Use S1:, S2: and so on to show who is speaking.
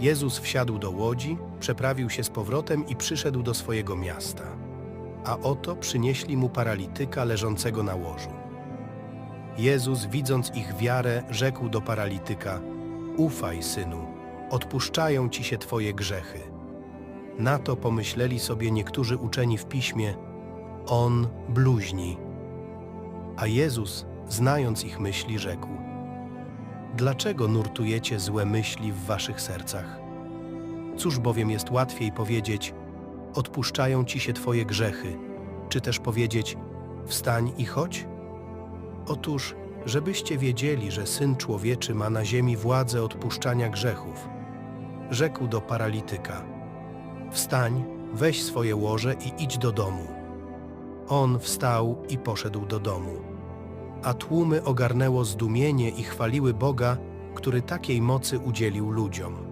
S1: Jezus wsiadł do łodzi, przeprawił się z powrotem i przyszedł do swojego miasta. A oto przynieśli mu paralityka leżącego na łożu. Jezus, widząc ich wiarę, rzekł do paralityka: Ufaj, synu, odpuszczają ci się twoje grzechy. Na to pomyśleli sobie niektórzy uczeni w piśmie: On bluźni. A Jezus, znając ich myśli, rzekł: Dlaczego nurtujecie złe myśli w waszych sercach? Cóż bowiem jest łatwiej powiedzieć: Odpuszczają ci się twoje grzechy, czy też powiedzieć: Wstań i chodź? Otóż, żebyście wiedzieli, że Syn Człowieczy ma na ziemi władzę odpuszczania grzechów, rzekł do paralityka: Wstań, weź swoje łoże i idź do domu. On wstał i poszedł do domu. A tłumy ogarnęło zdumienie i chwaliły Boga, który takiej mocy udzielił ludziom.